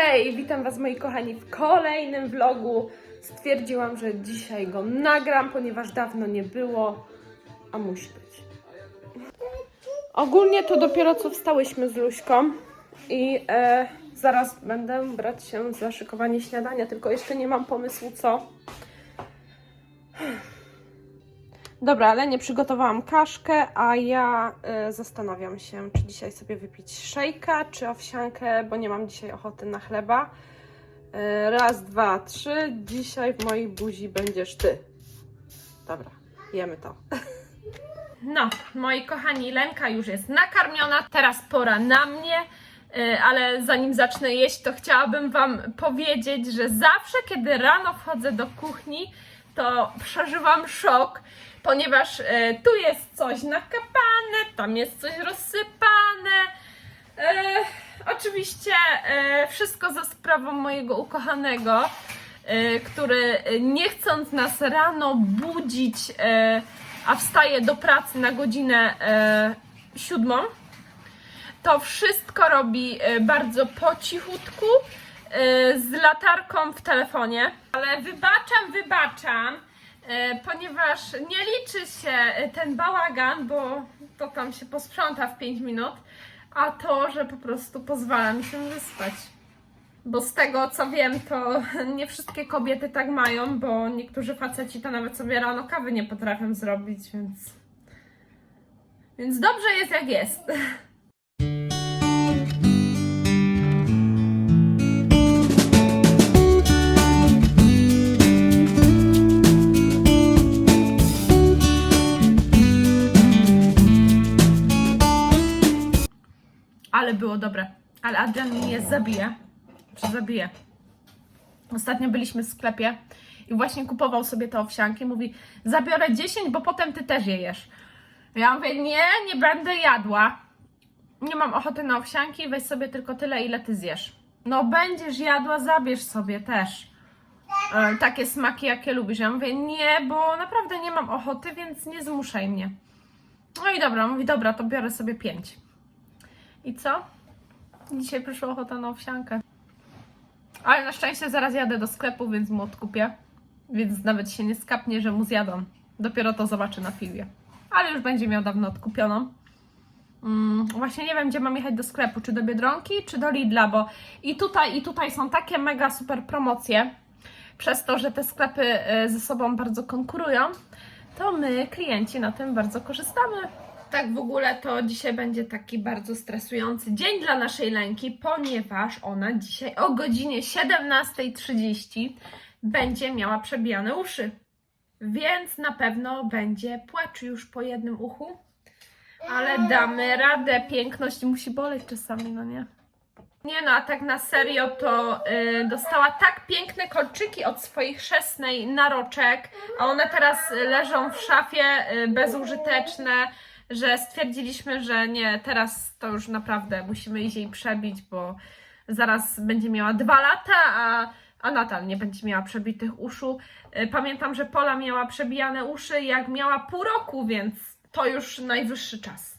Hej, witam Was moi kochani w kolejnym vlogu. Stwierdziłam, że dzisiaj go nagram, ponieważ dawno nie było, a musi być. Ogólnie to dopiero co wstałyśmy z Luśką i e, zaraz będę brać się za szykowanie śniadania, tylko jeszcze nie mam pomysłu co. Dobra, ale nie przygotowałam kaszkę, a ja e, zastanawiam się, czy dzisiaj sobie wypić szejka, czy owsiankę, bo nie mam dzisiaj ochoty na chleba. E, raz, dwa, trzy. Dzisiaj w mojej buzi będziesz ty. Dobra, jemy to. No, moi kochani, Lenka już jest nakarmiona, teraz pora na mnie. E, Ale zanim zacznę jeść, to chciałabym Wam powiedzieć, że zawsze, kiedy rano wchodzę do kuchni, to przeżywam szok, ponieważ e, tu jest coś nakapane, tam jest coś rozsypane. E, oczywiście e, wszystko za sprawą mojego ukochanego, który nie chcąc nas rano budzić, a wstaje do pracy na godzinę siódmą, to wszystko robi bardzo po cichutku, z latarką w telefonie. Ale wybaczam, wybaczam, ponieważ nie liczy się e, ten bałagan, bo to tam się posprząta w 5 minut, a to, że po prostu pozwala mi się wyspać. Bo z tego co wiem, to nie wszystkie kobiety tak mają, bo niektórzy faceci to nawet sobie rano kawy nie potrafią zrobić, więc. Więc dobrze jest jak jest. było dobre. Ale Adrian mnie zabije. Czy? Ostatnio byliśmy w sklepie i właśnie kupował sobie te owsianki. Mówi, zabiorę 10, bo potem ty też je jesz. Ja mówię, nie, nie będę jadła. Nie mam ochoty na owsianki, weź sobie tylko tyle, ile ty zjesz. No będziesz jadła, zabierz sobie też. E, takie smaki, jakie lubisz. Ja mówię, nie, bo naprawdę nie mam ochoty, więc nie zmuszaj mnie. No i dobra, mówi, dobra, to biorę sobie 5. I co? Dzisiaj przyszła ochota na owsiankę. Ale na szczęście zaraz jadę do sklepu, więc mu odkupię. Więc nawet się nie skapnie, że mu zjadą. Dopiero to zobaczy na filmie. Ale już będzie miał dawno odkupioną. Mm, właśnie nie wiem, gdzie mam jechać do sklepu. Czy do Biedronki, czy do Lidla, bo i tutaj, i tutaj są takie mega super promocje. Przez to, że te sklepy y, ze sobą bardzo konkurują, to my, klienci, na tym bardzo korzystamy. Tak w ogóle to dzisiaj będzie taki bardzo stresujący dzień dla naszej Lenki, ponieważ ona dzisiaj o godzinie 17.30 będzie miała przebijane uszy. Więc na pewno będzie płacz już po jednym uchu. Ale damy radę, piękność musi boleć czasami, no nie? Nie no, a tak na serio to y, dostała tak piękne kolczyki od swojej chrzestnej naroczek, a one teraz leżą w szafie y, bezużyteczne, że stwierdziliśmy, że nie, teraz to już naprawdę musimy iść jej przebić, bo zaraz będzie miała dwa lata, a, a nie będzie miała przebitych uszu. Y, Pamiętam, że Pola miała przebijane uszy jak miała pół roku, więc to już najwyższy czas.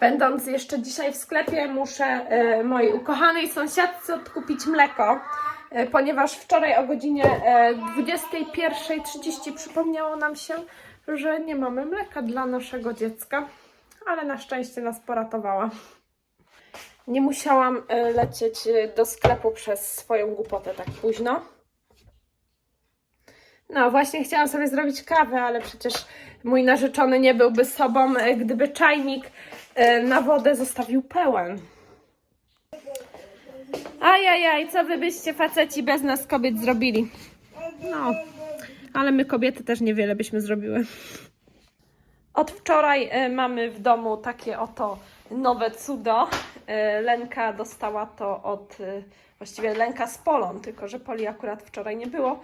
Będąc jeszcze dzisiaj w sklepie, muszę e, mojej ukochanej sąsiadce odkupić mleko, e, ponieważ wczoraj o godzinie e, 21.30 przypomniało nam się, że nie mamy mleka dla naszego dziecka, ale na szczęście nas poratowała. Nie musiałam e, lecieć e, do sklepu przez swoją głupotę tak późno. No, właśnie chciałam sobie zrobić kawę, ale przecież mój narzeczony nie byłby sobą, e, gdyby czajnik na wodę zostawił pełen. Ajajaj, co wy byście faceci bez nas kobiet zrobili? No, ale my kobiety też niewiele byśmy zrobiły. Od wczoraj e, mamy w domu takie oto nowe cudo. E, Lenka dostała to od, e, właściwie Lenka z Polą, tylko że Poli akurat wczoraj nie było,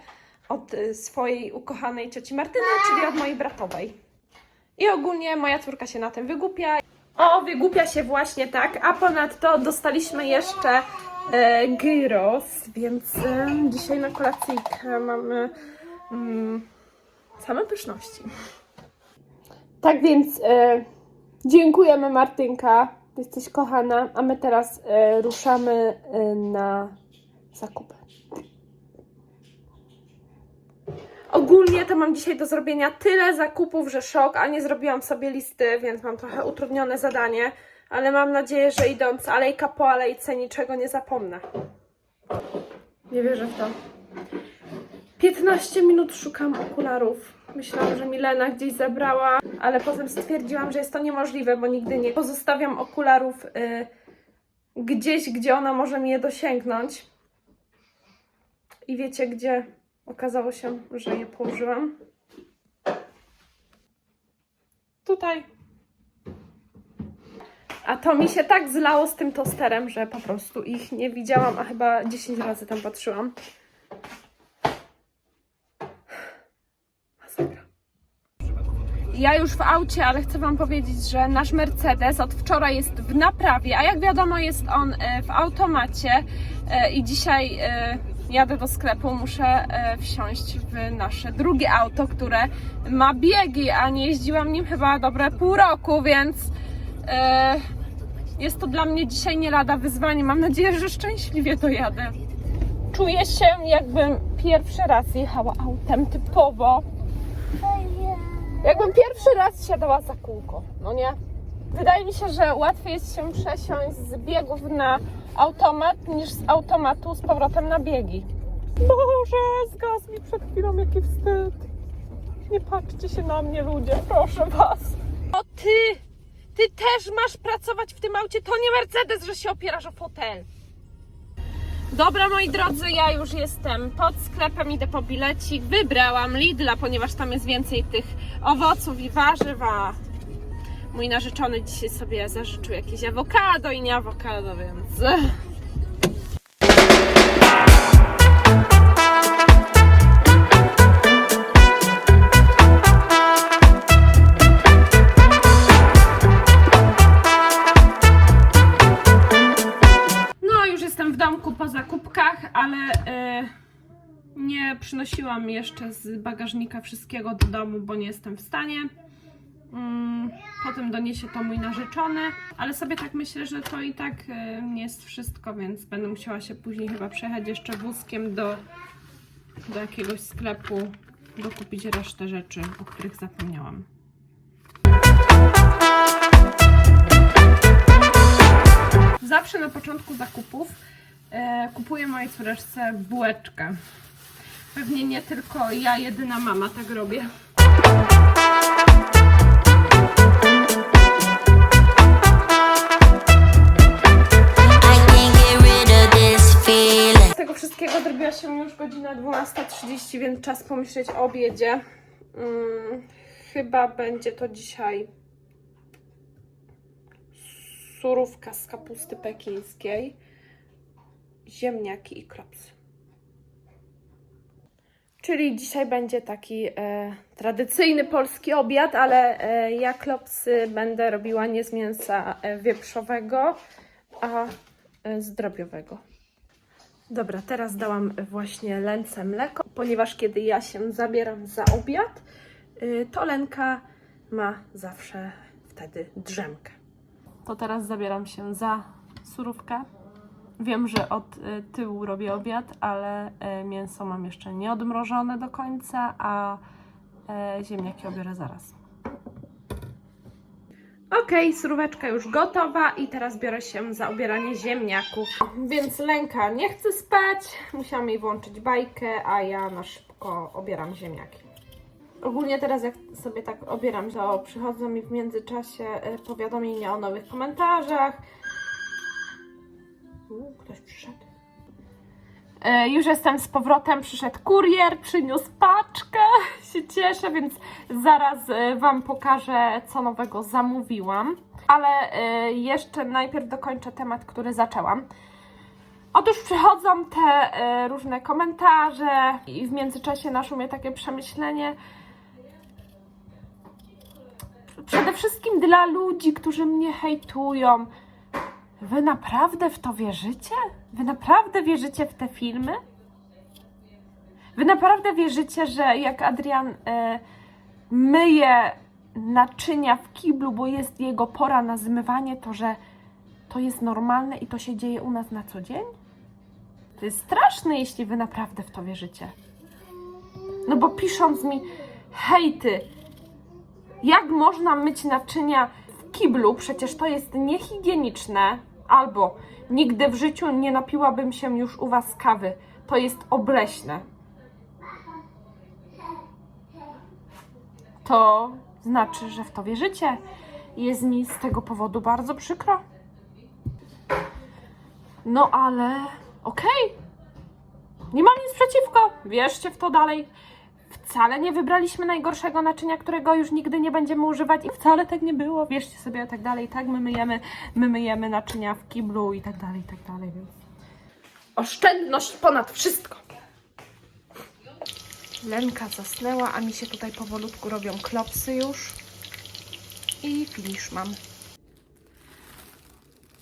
od swojej ukochanej cioci Martyny, czyli od mojej bratowej. I ogólnie moja córka się na tym wygłupia. O, wygłupia się właśnie tak, a ponadto dostaliśmy jeszcze e, gyros, więc e, dzisiaj na kolacyjkę mamy mm, same pyszności. Tak więc e, dziękujemy Martynka, jesteś kochana, a my teraz e, ruszamy e, na zakupy. Ogólnie to mam dzisiaj do zrobienia tyle zakupów, że szok, a nie zrobiłam sobie listy, więc mam trochę utrudnione zadanie, ale mam nadzieję, że idąc alejka po alejce niczego nie zapomnę. Nie wierzę w to. 15 minut szukam okularów. Myślałam, że Milena gdzieś zabrała, ale potem stwierdziłam, że jest to niemożliwe, bo nigdy nie pozostawiam okularów y, gdzieś, gdzie ona może mi je dosięgnąć. I wiecie gdzie? Okazało się, że je położyłam. Tutaj. A to mi się tak zlało z tym tosterem, że po prostu ich nie widziałam, a chyba 10 razy tam patrzyłam. Ja już w aucie, ale chcę Wam powiedzieć, że nasz Mercedes od wczoraj jest w naprawie, a jak wiadomo jest on e, w automacie e, i dzisiaj e, jadę do sklepu, muszę wsiąść w nasze drugie auto, które ma biegi, a nie jeździłam nim chyba dobre pół roku, więc jest to dla mnie dzisiaj nie lada wyzwanie. Mam nadzieję, że szczęśliwie dojadę. Czuję się jakbym pierwszy raz jechała autem typowo. Jakbym pierwszy raz siadała za kółko, no nie? Wydaje mi się, że łatwiej jest się przesiąść z biegów na automat niż z automatu z powrotem na biegi. Boże, zgasł mi przed chwilą, jaki wstyd. Nie patrzcie się na mnie, ludzie, proszę was. O ty, ty też masz pracować w tym aucie, to nie Mercedes, że się opierasz o fotel. Dobra, moi drodzy, ja już jestem pod sklepem, idę po bilecik. Wybrałam Lidla, ponieważ tam jest więcej tych owoców i warzyw, a mój narzeczony dzisiaj sobie zażyczył jakieś awokado i nie awokado, więc... jeszcze z bagażnika wszystkiego do domu, bo nie jestem w stanie. Mm, potem doniesie to mój narzeczony, ale sobie tak myślę, że to i tak e, nie jest wszystko, więc będę musiała się później chyba przejechać jeszcze wózkiem do, do jakiegoś sklepu, dokupić resztę rzeczy, o których zapomniałam. Zawsze na początku zakupów e, kupuję mojej córeczce bułeczkę. Pewnie nie tylko ja, jedyna mama tak robię. Z tego wszystkiego zrobiła się już godzina 12.30, więc czas pomyśleć o obiedzie. Mm, chyba będzie to dzisiaj surówka z kapusty pekińskiej, ziemniaki i klopsy. Czyli dzisiaj będzie taki e, tradycyjny polski obiad, ale e, ja klopsy będę robiła nie z mięsa e, wieprzowego, a e, z drobiowego. Dobra, teraz dałam właśnie Lence mleko, ponieważ kiedy ja się zabieram za obiad, y, to Lenka ma zawsze wtedy drzemkę. To teraz zabieram się za surówkę. Wiem, że od y, tyłu robię obiad, ale y, mięso mam jeszcze nie odmrożone do końca, a y, ziemniaki obiorę zaraz. Okej, suróweczka już gotowa i teraz biorę się za obieranie ziemniaków. Więc Lenka nie chce spać, musiałam jej włączyć bajkę, a ja na szybko obieram ziemniaki. Ogólnie teraz jak sobie tak obieram, to przychodzą mi w międzyczasie powiadomienia o nowych komentarzach. Ktoś przyszedł. E, Już jestem z powrotem, przyszedł kurier, przyniósł paczkę, się cieszę, więc zaraz e, Wam pokażę, co nowego zamówiłam. Ale e, jeszcze najpierw dokończę temat, który zaczęłam. Otóż przychodzą te różne komentarze i w międzyczasie naszło mnie takie przemyślenie. Przede wszystkim dla ludzi, którzy mnie hejtują. Wy naprawdę w to wierzycie? Wy naprawdę wierzycie w te filmy? Wy naprawdę wierzycie, że jak Adrian e, myje naczynia w kiblu, bo jest jego pora na zmywanie, to że to jest normalne i to się dzieje u nas na co dzień? To jest straszne, jeśli wy naprawdę w to wierzycie. No bo pisząc mi hejty, jak można myć naczynia w kiblu, przecież to jest niehigieniczne, albo nigdy w życiu nie napiłabym się już u was kawy, to jest obleśne. To znaczy, że w to wierzycie. Jest mi z tego powodu bardzo przykro. No ale okej. Nie mam nic przeciwko. Wierzcie w to dalej. Wcale nie wybraliśmy najgorszego naczynia, którego już nigdy nie będziemy używać i wcale tak nie było. Wierzcie sobie tak dalej. Tak my myjemy, my myjemy naczynia w kiblu i tak dalej, i tak dalej. Więc... Oszczędność ponad wszystko. Lenka zasnęła, a mi się tutaj powolutku robią klopsy już. I finisz mam.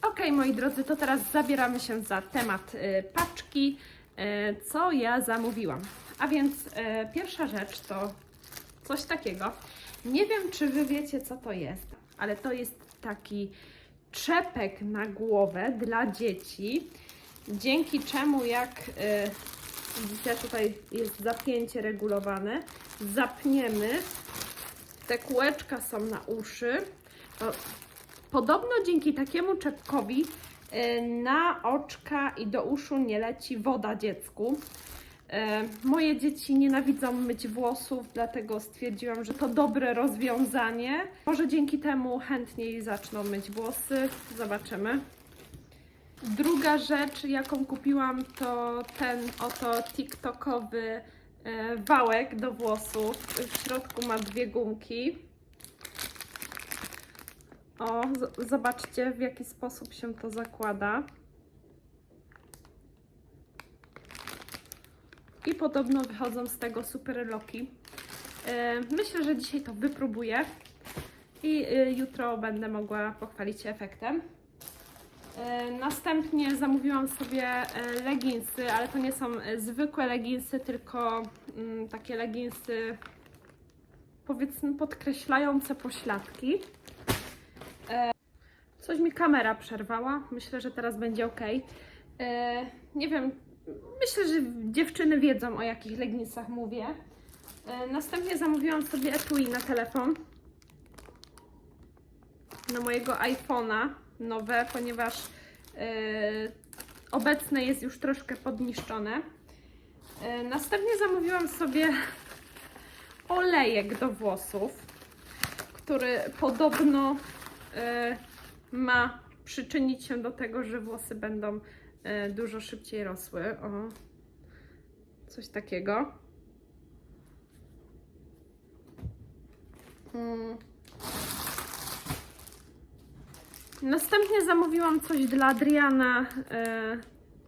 Ok, moi drodzy, to teraz zabieramy się za temat y, paczki, y, co ja zamówiłam. A więc y, pierwsza rzecz to coś takiego. Nie wiem, czy Wy wiecie, co to jest, ale to jest taki czepek na głowę dla dzieci, dzięki czemu jak y, widzicie, tutaj jest zapięcie regulowane, zapniemy, te kółeczka są na uszy, to Podobno dzięki takiemu czepkowi y, na oczka i do uszu nie leci woda dziecku. Y, Moje dzieci nienawidzą myć włosów, dlatego stwierdziłam, że to dobre rozwiązanie. Może dzięki temu chętniej zaczną myć włosy. Zobaczymy. Druga rzecz, jaką kupiłam, to ten oto TikTokowy y, wałek do włosów. W środku ma dwie gumki. O, zobaczcie w jaki sposób się to zakłada. Podobno wychodzą z tego super loki. E, Myślę, że dzisiaj to wypróbuję i e, jutro będę mogła pochwalić się efektem. E, Następnie zamówiłam sobie leginsy, ale to nie są zwykłe leginsy, tylko mm, takie leginsy powiedzmy podkreślające pośladki. Coś mi kamera przerwała. Myślę, że teraz będzie ok. Nie wiem, myślę, że dziewczyny wiedzą o jakich leginsach mówię. E, następnie zamówiłam sobie etui na telefon. Na mojego iPhone'a nowe, ponieważ e, obecne jest już troszkę podniszczone. E, następnie zamówiłam sobie olejek do włosów, który podobno e, ma przyczynić się do tego, że włosy będą e, dużo szybciej rosły. O, coś takiego. Mm. Następnie zamówiłam coś dla Adriana, e,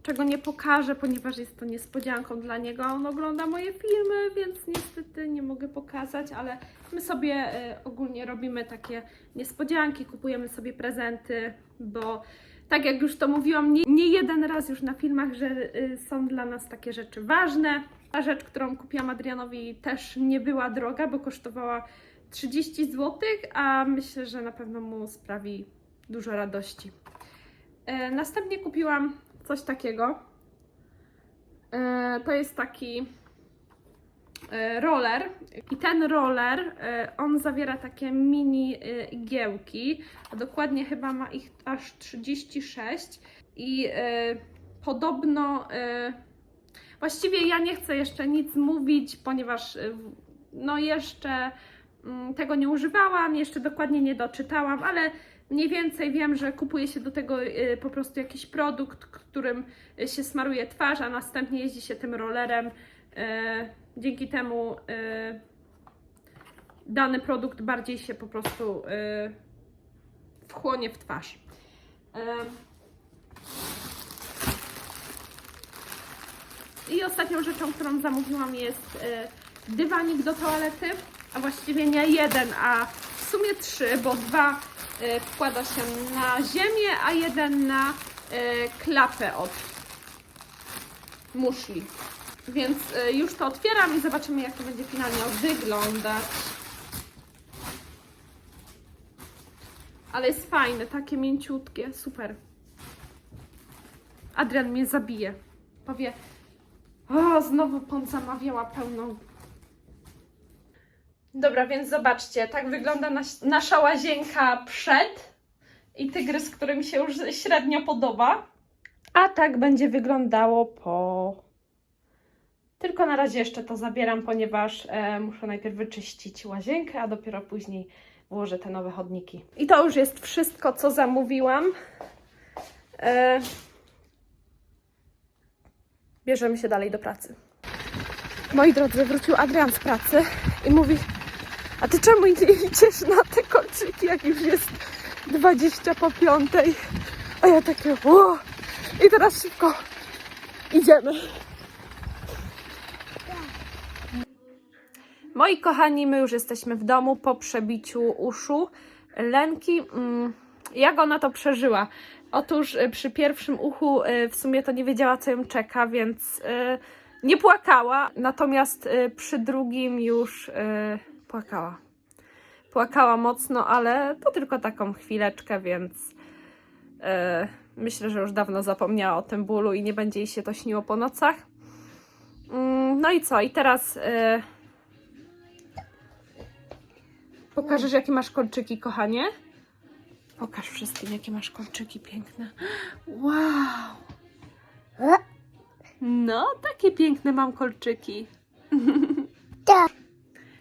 czego nie pokażę, ponieważ jest to niespodzianką dla niego. On ogląda moje filmy, więc niestety nie mogę pokazać, ale my sobie e, ogólnie robimy takie niespodzianki, kupujemy sobie prezenty, bo tak jak już to mówiłam, nie, nie jeden raz już na filmach, że y, są dla nas takie rzeczy ważne. Ta rzecz, którą kupiłam Adrianowi też nie była droga, bo kosztowała 30 zł, a myślę, że na pewno mu sprawi dużo radości. E, następnie kupiłam coś takiego. E, to jest taki e, roller. I ten roller, e, on zawiera takie mini igiełki, a dokładnie chyba ma ich aż 36 i podobno właściwie ja nie chcę jeszcze nic mówić, ponieważ no jeszcze mm, tego nie używałam, jeszcze dokładnie nie doczytałam, ale mniej więcej wiem, że kupuje się do tego e, po prostu jakiś produkt, którym się smaruje twarz, a następnie jeździ się tym rollerem. E, Dzięki temu e, dany produkt bardziej się po prostu wchłonie w twarz. I ostatnią rzeczą, którą zamówiłam jest dywanik do toalety, a właściwie nie jeden, a w sumie trzy, bo dwa wkłada się na ziemię, a jeden na e, klapę od muszli. Więc e, już to otwieram i zobaczymy, jak to będzie finalnie wyglądać. Ale jest fajne, takie mięciutkie, super. Adrian mnie zabije. Powie, o, znowu pan zamawiała pełną. Dobra, więc zobaczcie, tak wygląda nas, nasza łazienka przed i tygrys, który mi się już średnio podoba. A tak będzie wyglądało po. Tylko na razie jeszcze to zabieram, ponieważ e, muszę najpierw wyczyścić łazienkę, a dopiero później włożę te nowe chodniki. I to już jest wszystko, co zamówiłam. E, bierzemy się dalej do pracy. Moi drodzy, wrócił Adrian z pracy i mówi: A ty czemu idziesz na te kolczyki, jak już jest 20 po piątej? A ja takie, o! I teraz szybko idziemy. Moi kochani, my już jesteśmy w domu po przebiciu uszu. Lenki, mm, jak ona to przeżyła? Otóż y, przy pierwszym uchu y, w sumie to nie wiedziała, co ją czeka, więc y, nie płakała. Natomiast przy drugim już płakała. Płakała mocno, ale to tylko taką chwileczkę, więc y, myślę, że już dawno zapomniała o tym bólu i nie będzie jej się to śniło po nocach. Mm, No i co? I teraz. y, Pokażesz, jakie masz kolczyki, kochanie? Pokaż wszystkim, jakie masz kolczyki piękne. Wow! No, takie piękne mam kolczyki. Tak.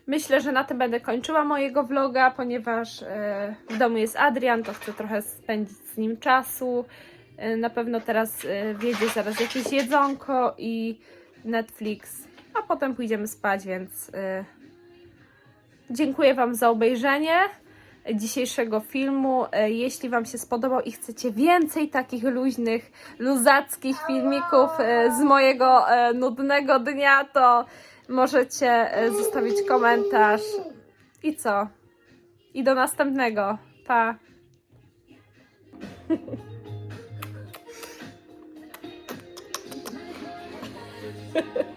Myślę, że na tym będę kończyła mojego vloga, ponieważ e, w domu jest Adrian, to chcę trochę spędzić z nim czasu. E, na pewno teraz e, wiedzie zaraz jakieś jedzonko i Netflix, a potem pójdziemy spać, więc dziękuję Wam za obejrzenie dzisiejszego filmu. Jeśli Wam się spodobał i chcecie więcej takich luźnych, luzackich filmików z mojego nudnego dnia, to możecie e, zostawić komentarz. I co? I do następnego. Pa!